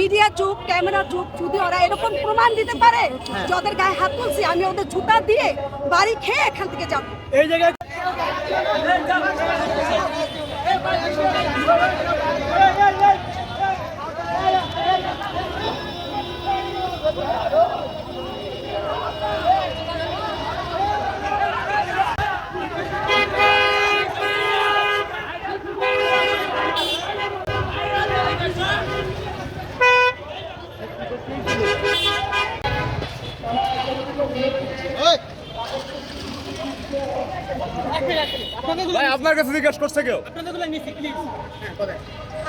Media যুগ camera যুগ যদি ওরা এরকম প্রমাণ দিতে পারে যে ওদের গায়ে হাত তুলছি আমি ওদের জুতা দিয়ে বাড়ি খেয়ে এখান থেকে যাব। এই জায়গায় ভাই আপনার কাছে জিজ্ঞেস করছে কেউ?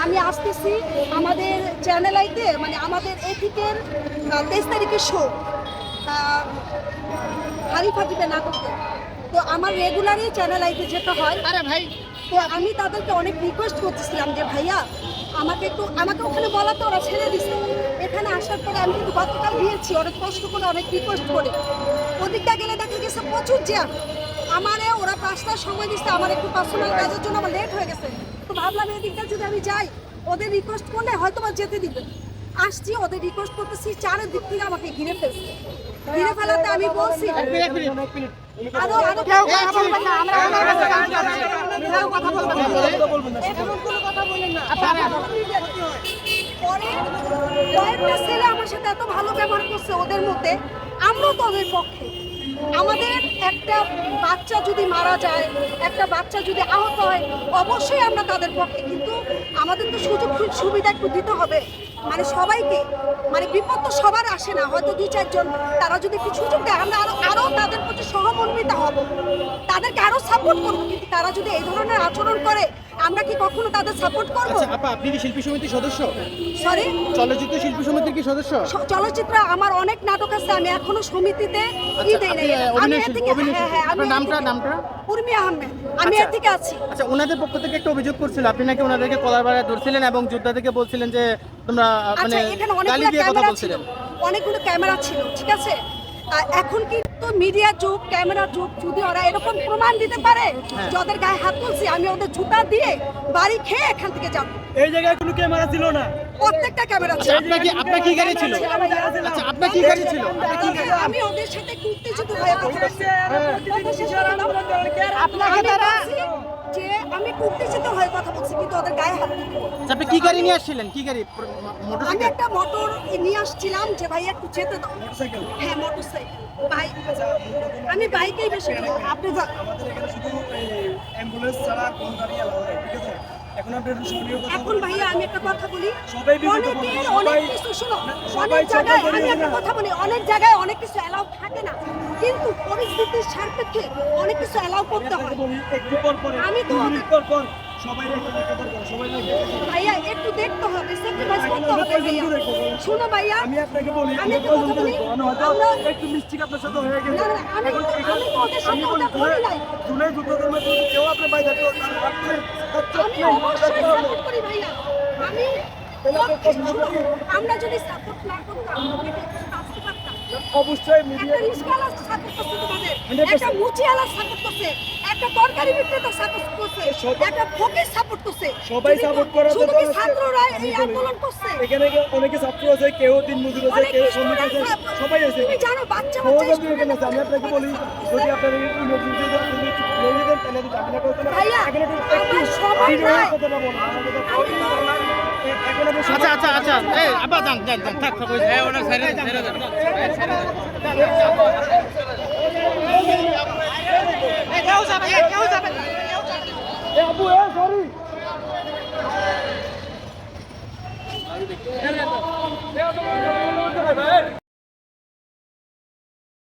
আমি আসতেছি আমাদের চ্যানেল আইতে মানে আমাদের এথিকের তেইশ তারিখের শো হাড়ি ফাটিবে না করতে তো আমার রেগুলারই চ্যানেল আইতে যেতে হয়। আরে ভাই। তো আমি তাদেরকে অনেক রিকোয়েস্ট করতেছিলাম যে ভাইয়া আমাকে একটু আমাকে ওখানে বলা তো ওরা ছেড়ে দিছে। এখানে আসার পরে আমি কিন্তু গতকাল দিয়েছি অনেক কষ্ট করে অনেক রিকোয়েস্ট করে। ওদিকটা গেলে দেখা গেছে প্রচুর জ্যাম আমারে ওরা পাঁচটার সময় দিচ্ছে আমার একটু পার্সোনাল কাজের জন্য আমার লেট হয়ে গেছে। তো ভাবলাম এদিকটা যদি আমি যাই ওদের রিকোয়েস্ট করলে হয়তো বা যেতে দিবে। আসছি ওদের রিকোয়েস্ট করতেছি চারের দিক থেকে আমাকে ঘিরে ফেলছে। ঘিরে ফেলাতে আমি বলছি আরও আরও পরে কয়েকটা ছেলে আমার সাথে এত ভালো ব্যবহার করছে ওদের মধ্যে আমরাও তো ওদের পক্ষে। আমাদের একটা বাচ্চা যদি মারা যায়, একটা বাচ্চা যদি আহত হয়, অবশ্যই আমরা তাদের পক্ষে, কিন্তু আমাদের তো সুযোগ সুবিধা একটু দিতে হবে। মানে সবাইকে মানে বিপদ তো সবার আসে না, হয়তো দুই চারজন, তারা যদি একটু সুযোগ দেয়, আমরা আরও আরও তাদের প্রতি সহমর্মিতা হব। তাদেরকে আরও সাপোর্ট করব, কিন্তু তারা যদি এই ধরনের আচরণ করে আমরা কি কখনো তাদের সাপোর্ট করব? আচ্ছা আপা আপনি কি শিল্পী সমিতির সদস্য? সরি চলচ্চিত্র শিল্পী সমিতির কি সদস্য? চলচ্চিত্র আমার অনেক নাটক আছে আমি এখনও সমিতিতে ই দেই নাই। আমি এর থেকে হ্যাঁ হ্যাঁ আমি নামটা- নামটা? উর্মি আহমেদ। আমি আচ্ছা। এর থেকে আছি। আচ্ছা ওনাদের পক্ষ থেকে একটা অভিযোগ করছিল। আপনি নাকি ওনাদেরকে কলার বাড়ায় ধরছিলেন এবং যোদ্ধা থেকে বলছিলেন যে তোমরা মানে আচ্ছা গালি দিয়ে কথা বলছিলেন। অনেকগুলো ক্যামেরা ছিল ঠিক আছে? এখন এখন কিন্তু মিডিয়া যুগ ক্যামেরা যুগ যদি ওরা এরকম প্রমাণ দিতে পারে হ্যাঁ। যে ওদের গায়ে হাত তুলছি আমি ওদের জুতা দিয়ে বাড়ি খেয়ে এখান থেকে যাব। এই জায়গায় কোনো ক্যামেরা ছিল না। প্রত্যেকটা ক্যামেরা ছিল। আপনার কি আপনার কি গাড়ি ছিল? আচ্ছা আপনার কি গাড়ি ছিল? আমি ওদের সাথে একটু উত্তেজিত হয়ে কথা বলছি। হ্যাঁ। আপনাকে বলছি যে আমি উত্তেজিত হয়ে কথা বলছি কিন্তু ওদের গায়ে হাত দিতে আচ্ছা, আপনি কি গাড়ি নিয়ে আসছিলেন? কি গাড়ি? আমি একটা মোটর নিয়ে আসছিলাম যে ভাই একটু যেতে দাও। হ্যাঁ মোটর সাইকেল বাইক আমি বাইকেই বেশি আপনি আমাদের এখানে শুধু অ্যাম্বুলেন্স ছাড়া কোনো গাড়ি এলাও নেই ঠিক আছে এখন আপনি একটু সক্রিয় কথা এখন ভাইয়া আমি একটা কথা বলি। সবাই অনেক কিছু শোনো। অনেক জায়গায় আমি একটা কথা বলি অনেক জায়গায় অনেক কিছু অ্যালাউ থাকে না। কিন্তু পরিস্থিতির সাপেক্ষে অনেক কিছু অ্যালাউ করতে হয়। একটু পর পরে। আমি তো পর পর সবাই সবাই ভাইয়া একটু দেখতে হবে করতে ভাইয়া? শোনো ভাইয়া আমি আপনাকে বলি আমি তো বলি, আমরা- একটু মিষ্টি আপনার সাথে হয়ে গেছে। আমি- ওদের সাথে কথা বলি নাই। জুলাই যুদ্ধের মধ্যে কেউ আপনি বাইরে তো আমি অবশ্যই সাপোর্ট করি ভাইয়া। আমি আমরা যদি সাপোর্ট না করতাম আমরা কি বাঁচতে পারতাম অবশ্যই মিডিয়া একটা রিস্কাওয়ালা সাপোর্ট করছে একটা মুচিওয়ালা সাপোর্ট করছে। একটা তরকারি বিক্রেতা সাপোর্ট করছে। একটা ফকির সাপোর্ট করছে। সবাই সাপোর্ট করার জন্য ছাত্ররা এই আন্দোলন করছে? এখানে অনেকে ছাত্র আছে কেউ দিন মজুর আছে কেউ শ্রমিক আছে। সবাই আছে। তুমি জানো বাচ্চা বাচ্চা এখানে আছে, আমি আপনাকে বলি যদি আপনার এই তাহলে যদি আপনি করতেন ভাইয়া, এখানে একটু আমার সময় ভিডিও নাই। কথাটা বলুন আচ্ছা আচ্ছা আচ্ছা এই আবার যান যান যান থাক থাক হ্যাঁ ওনার সাইডে সাইডে